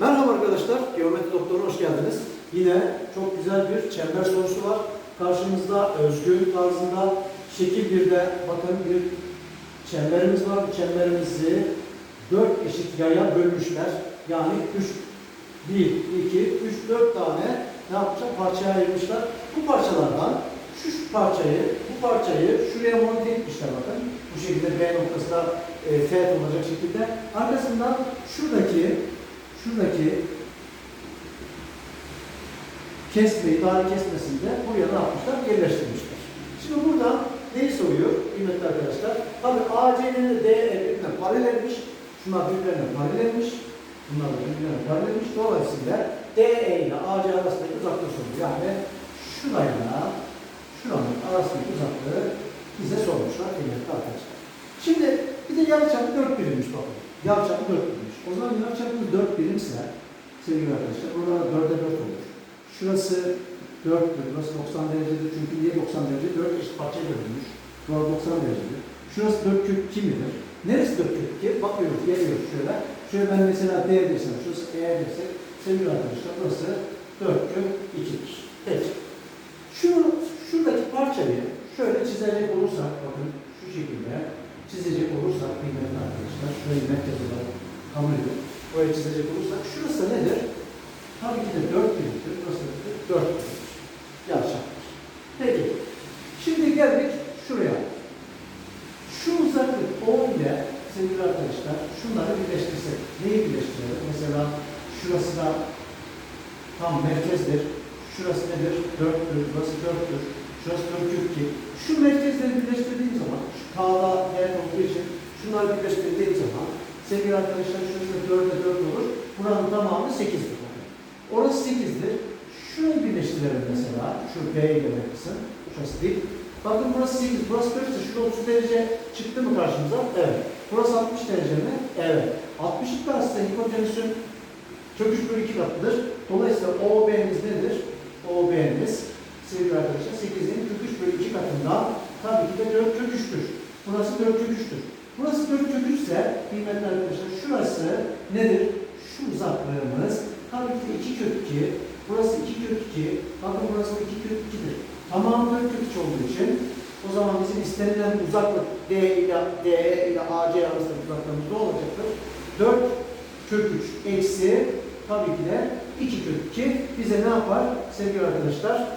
Merhaba arkadaşlar, Geometri Doktoru'na hoş geldiniz. Yine çok güzel bir çember sorusu var. Karşımızda özgün tarzında şekil birde bakın bir çemberimiz var. Bu çemberimizi dört eşit yaya bölmüşler. Yani üç, bir, iki, üç, dört tane ne yapacak? Parçaya ayırmışlar. Bu parçalardan şu parçayı, bu parçayı şuraya monte etmişler bakın. Bu şekilde B noktası da e, teğet olacak şekilde. Arkasından şuradaki şuradaki kesmeyi, daire kesmesinde buraya ne yapmışlar? Yerleştirmişler. Şimdi burada neyi soruyor kıymetli arkadaşlar? Tabi AC'nin DE birbirine paralelmiş. Şunlar birbirine paralelmiş. Bunlar da birbirine paralelmiş. Dolayısıyla DE ile AC arasındaki uzaklığı soruyor. Yani şurayla şuranın arasındaki uzaklığı bize sormuşlar kıymetli arkadaşlar. Şimdi bir de yarıçapı 4 birimmiş bakın. Yarıçapı 4 birimmiş. O zaman yarıçapımız 4 birimse sevgili arkadaşlar burada 4'e 4 olur. Şurası 4'tür, burası 90 derecedir çünkü niye 90 derece? 4 eşit parçaya bölünmüş. Burası 90 derecedir. Şurası 4 kök 2 midir? Neresi 4 kök 2? Bakıyoruz, geliyoruz şöyle. Şöyle ben mesela D desem, şurası E desek, sevgili arkadaşlar burası 4 kök 2'dir. Peki. Şunu, şuradaki parçayı şöyle çizecek olursak, bakın şu şekilde çizecek olursak kıymetli arkadaşlar, merkez olarak kabul edin. Burayı çizecek olursak, şurası nedir? Tabii ki de 4 birimdir, burası da 4 birimdir. Yarışaktır. Peki, şimdi geldik şuraya. Şu uzaklık O ile sevgili arkadaşlar, şunları birleştirsek, neyi birleştirelim? Mesela şurası da tam merkezdir. Şurası nedir? 4'tür, burası 4'tür. Şurası 4 kök 2. Şu merkezleri birleştirdiğim zaman, şu K'da değer olduğu için şunları birleştirdiğim zaman sevgili arkadaşlar şurası da 4'e 4 olur. Buranın tamamı 8'dir. Orası 8'dir. Şurayı birleştirelim mesela. Şu B ile B kısım. Şurası değil. Bakın burası 8, burası 4 ise şurada 30 derece çıktı mı karşımıza? Evet. Burası 60 derece mi? Evet. 60'lık karşısında hipotenüsün 3 bölü 2 katıdır. Dolayısıyla OB'miz nedir? OB'miz sevgili arkadaşlar 8'in kök 3 bölü 2 katından tabii ki de 4 kök 3'tür. Burası 4 kök 3'tür. Burası 4 kök 3 ise kıymetli arkadaşlar şurası nedir? Şu uzaklığımız tabii ki 2 kök 2. Burası 2 kök 2. Bakın burası da 2 kök 2'dir. Tamamı 4 kök 3 olduğu için o zaman bizim istenilen uzaklık D ile D ile AC arasındaki uzaklığımız ne olacaktır? 4 kök 3 eksi tabii ki de 2 kök 2 bize ne yapar sevgili arkadaşlar?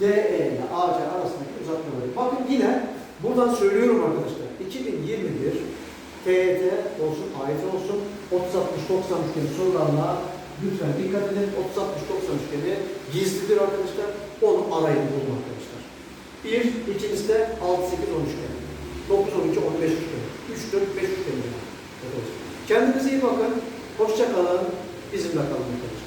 DE ile AC arasındaki uzaklığı. Bakın yine buradan söylüyorum arkadaşlar. 2021 TET olsun, AYT olsun 30-60-90 üçgeni sorularına lütfen dikkat edin. 30-60-90 üçgeni gizlidir arkadaşlar. Onu arayın bulun arkadaşlar. Bir, ikincisi de 6-8-10 üçgeni. 9-12-15 üçgeni. 3-4-5 üçgeni. Arkadaşlar. Kendinize iyi bakın. Hoşça kalın. Bizimle kalın arkadaşlar.